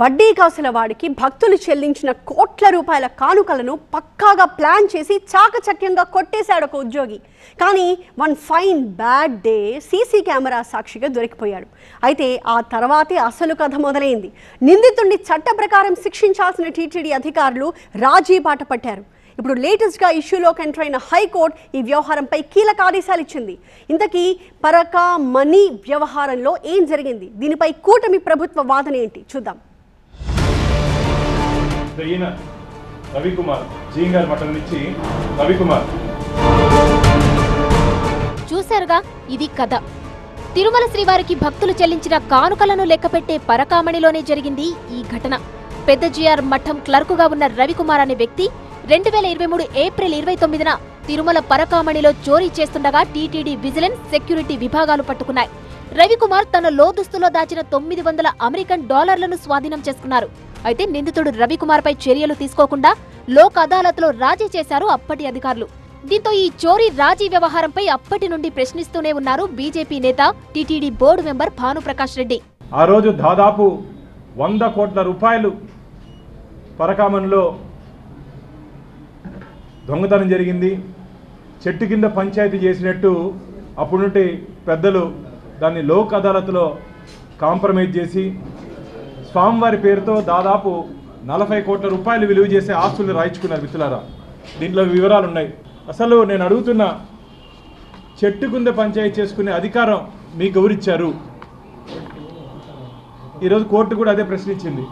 వడ్డీ కాసుల వాడికి భక్తులు చెల్లించిన కోట్ల రూపాయల కానుకలను పక్కాగా ప్లాన్ చేసి చాకచక్యంగా కొట్టేశాడు ఒక ఉద్యోగి. కానీ one fine bad day CC camera సాక్షిగా దొరికిపోయాడు. అయితే ఆ తర్వాతే అసలు కథ మొదలైంది. నిందితుడిని చట్ట ప్రకారం శిక్షించాల్సిన టీటీడీ అధికారులు రాజీ బాట పట్టారు. ఇప్పుడు లేటెస్ట్గా ఇష్యూలోకి ఎంటర్ అయిన హైకోర్టు ఈ వ్యవహారంపై కీలక ఆదేశాలు ఇచ్చింది. ఇంతకీ పరకా మనీ వ్యవహారంలో ఏం జరిగింది? దీనిపై కూటమి ప్రభుత్వ వాదన ఏంటి? చూద్దాం. ఈయన రవికుమార్ జీంగార్ మఠం నుంచి రవికుమార్. చూశారుగా ఇది కథ. తిరుమల శ్రీవారికి భక్తులు చెల్లించిన కానుకలను లెక్కపెట్టే పరకామణిలోనే జరిగింది ఈ ఘటన. పెద్ద జిఆర్ మఠం క్లర్కుగా ఉన్న రవికుమార్ అనే వ్యక్తి రెండు వేల ఇరవై మూడు ఏప్రిల్ ఇరవై తొమ్మిదిన తిరుమల పరకామణిలో చోరీ చేస్తుండగా టీటీడీ విజిలెన్స్ సెక్యూరిటీ విభాగాలు పట్టుకున్నాయి. రవికుమార్ తన లోదుస్తులో దాచిన తొమ్మిది వందల అమెరికన్ డాలర్లను స్వాధీనం చేసుకున్నారు. అయితే నిందితుడు రవికుమార్పై చర్యలు తీసుకోకుండా లోక్ అదాలత్లో రాజీ చేశారు అప్పటి అధికారులు. దీంతో ఈ చోరీ రాజీ వ్యవహారంపై అప్పటి నుండి ప్రశ్నిస్తూనే ఉన్నారు బీజేపీ నేత TTD board member Bhanuprakash Reddy. ఆ రోజు దాదాపు వంద కోట్ల రూపాయలు పరకామంలో దొంగతనం జరిగింది. చెట్టు కింద పంచాయతీ చేసినట్టు అప్పుడు పెద్దలు దాన్ని లోక్ అదాలత్లో కాంప్రమైజ్ చేసి స్వామివారి పేరుతో దాదాపు నలభై కోట్ల రూపాయలు విలువ చేసే ఆస్తులు రాయించుకున్నారు మిత్రులారా. దీంట్లో వివరాలు ఉన్నాయి అసలు నేను అడుగుతున్న చెట్టు కింద పంచాయతీ చేసుకునే అధికారం మీకు ఎవరిచ్చారు ఈరోజు కోర్టు కూడా అదే ప్రశ్నించింది.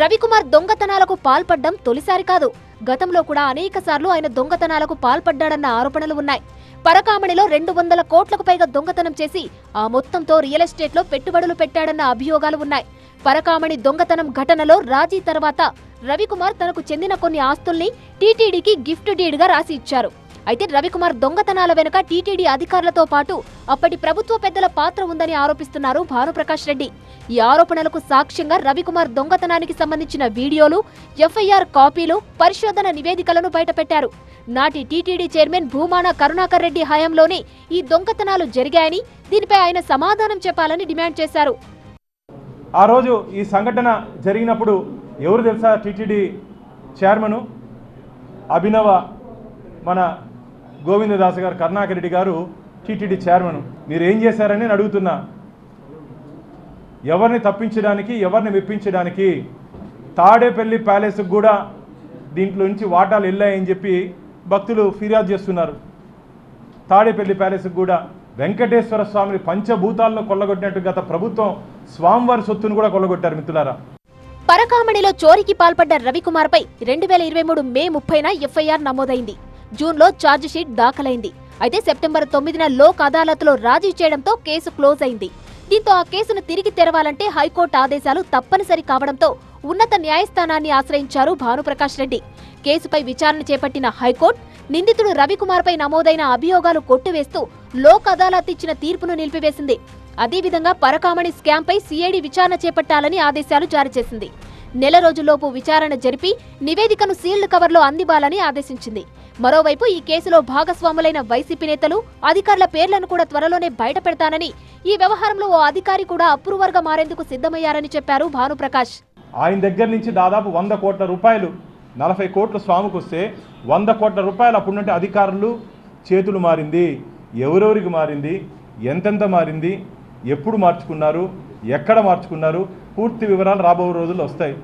రవికుమార్ దొంగతనాలకు పాల్పడ్డం తొలిసారి కాదు. గతంలో కూడా అనేక సార్లు ఆయన దొంగతనాలకు పాల్పడ్డాడన్న ఆరోపణలు ఉన్నాయి. పరకామణిలో రెండు వందల కోట్లకు పైగా దొంగతనం చేసి ఆ మొత్తంతో రియల్ ఎస్టేట్లో పెట్టుబడులు పెట్టాడన్న అభియోగాలు ఉన్నాయి. పరకామణి దొంగతనం ఘటనలో రాజీ తర్వాత రవికుమార్ తనకు చెందిన కొన్ని ఆస్తుల్ని టీటీడీకి గిఫ్ట్ డీడ్గా రాసి ఇచ్చారు. అయితే రవికుమార్ దొంగతనాల వెనుక టీటీడీ అధికారులతో పాటు అప్పటి ప్రభుత్వ పెద్దల పాత్ర ఉందని ఆరోపిస్తున్నారు భానుప్రకాష్ రెడ్డి. ఈ ఆరోపణలకు సాక్ష్యంగా రవికుమార్ దొంగతనానికి సంబంధించిన వీడియోలు ఎఫ్ఐఆర్ కాపీలు పరిశోధన నివేదికలను బయటపెట్టారు. నాటి టీటీడీ చైర్మన్ భూమాన కరుణాకర్ రెడ్డి హయాంలోనే ఈ దొంగతనాలు జరిగాయని దీనిపై ఆయన సమాధానం చెప్పాలని డిమాండ్ చేశారు. ఆ రోజు ఈ సంఘటన జరిగినప్పుడు ఎవరు తెలుసా? టీటీడీ చైర్మను అభినవ మన గోవిందదాస్ గారు కరుణాకర్ రెడ్డి గారు టీటీడీ చైర్మన్. మీరు ఏం చేశారని నేను అడుగుతున్నా. ఎవరిని తప్పించడానికి ఎవరిని మెప్పించడానికి తాడేపల్లి ప్యాలెస్కి కూడా దీంట్లో నుంచి వాటాలు వెళ్ళాయని చెప్పి భక్తులు ఫిర్యాదు చేస్తున్నారు. తాడేపల్లి ప్యాలెస్కి కూడా వెంకటేశ్వర స్వామిని పంచభూతాలను కొల్లగొట్టినట్టు గత ప్రభుత్వం స్వామివారి సొత్తును కూడా కొల్లగొట్టారు మిత్రులారా. పరకామణిలో చోరీకి పాల్పడ్డ రవికుమార్ పై రెండు వేల ఇరవై మూడు మే ముప్పైన ఎఫ్ఐఆర్ నమోదైంది. జూన్లో షీట్ దాఖలైంది. అయితే సెప్టెంబర్ తొమ్మిదిన లోక్ అదాలత్లో రాజీ చేయడంతో కేసు క్లోజ్ అయింది. దీంతో ఆ కేసును తిరిగి తెరవాలంటే హైకోర్టు ఆదేశాలు తప్పనిసరి కావడంతో ఉన్నత న్యాయస్థానాన్ని ఆశ్రయించారు భానుప్రకాష్ రెడ్డి. కేసుపై విచారణ చేపట్టిన హైకోర్టు నిందితుడు రవికుమార్పై నమోదైన అభియోగాలు కొట్టివేస్తూ లోక్ అదాలత్ ఇచ్చిన తీర్పును నిలిపివేసింది. అదేవిధంగా పరకామణి స్కామ్పై సిఐడి విచారణ చేపట్టాలని ఆదేశాలు జారీ చేసింది. నెల రోజుల్లోపు విచారణ జరిపి నివేదికను సీల్డ్ కవర్లో అందివ్వాలని ఆదేశించింది. మరోవైపు ఈ కేసులో భాగస్వాములైన వైసీపీ నేతలు అధికారుల పేర్లను కూడా త్వరలోనే బయటపెడతానని ఈ వ్యవహారంలో ఓ అధికారి కూడా అప్రూవర్గా మారేందుకు సిద్ధమయ్యారని చెప్పారు భానుప్రకాష్. ఆయన దగ్గర నుంచి దాదాపు వంద కోట్ల రూపాయలు నలభై కోట్ల స్వామికి వస్తే వంద కోట్ల రూపాయలు అప్పుడు నుండి అధికారులు చేతులు మారింది ఎవరెవరికి మారింది ఎంతెంత మారింది ఎప్పుడు మార్చుకున్నారు ఎక్కడ మార్చుకున్నారు పూర్తి వివరాలు రాబో రోజుల్లో వస్తాయి.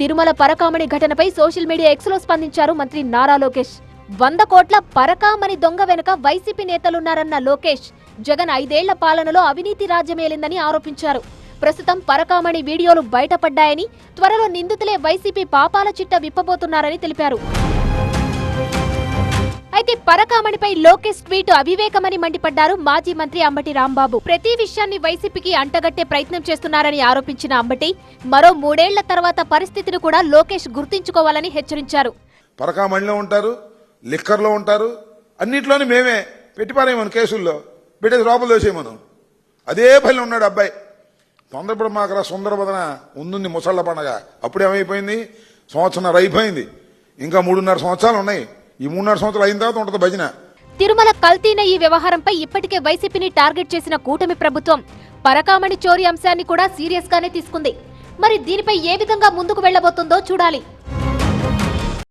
తిరుమల పరకామణి ఘటనపై సోషల్ మీడియా ఎక్స్లో స్పందించారు మంత్రి నారా లోకేష్. వంద కోట్ల పరకామణి దొంగ వెనుక వైసీపీ నేతలున్నారన్న లోకేష్. జగన్ ఐదేళ్ళ పాలనలో అవినీతి రాజ్యమేలిందని ఆరోపించారు. ప్రస్తుతం పరకామణి వీడియోలు బయటపడ్డాయని త్వరలో నిందితులే వైసీపీ పాపాల చిట్ట విప్పబోతున్నారని తెలిపారు. అయితే పరకామణిపై లోకేష్ ట్వీట్ అవివేకమని మండిపడ్డారు మాజీ మంత్రి అంబటి రాంబాబు. ప్రతి విషయాన్ని వైసీపీకి అంటగట్టే ప్రయత్నం చేస్తున్నారని ఆరోపించిన అంబటి మరో మూడేళ్ళ తర్వాత పరిస్థితిని కూడా లోకేష్ గుర్తించుకోవాలని హెచ్చరించారు. పరకామణిలో ఉంటారు లిక్కర్లో ఉంటారు అన్నిట్లోనే మేమే పెట్టిపారేమను కేసుల్లో పెట్టేసి లోపల దోసేయమను అదే పనిలో ఉన్నాడు అబ్బాయి. తొందరపడి మాకు సుందరబదన ఉంది ముసళ్ళ పండగ. అప్పుడేమైపోయింది? సంవత్సరం అయిపోయింది. ఇంకా మూడున్నర సంవత్సరాలు ఉన్నాయి. ఈ మూడున్నర సంవత్సరాలు అయిన తర్వాత ఉంటుంది భజన. తిరుమల కల్తీన ఈ వ్యవహారంపై ఇప్పటికే వైసీపీని టార్గెట్ చేసిన కూటమి ప్రభుత్వం పరకామణి చోరీ అంశాన్ని కూడా సీరియస్ గానే తీసుకుంది. మరి దీనిపై ఏ విధంగా ముందుకు వెళ్ళబోతుందో చూడాలి.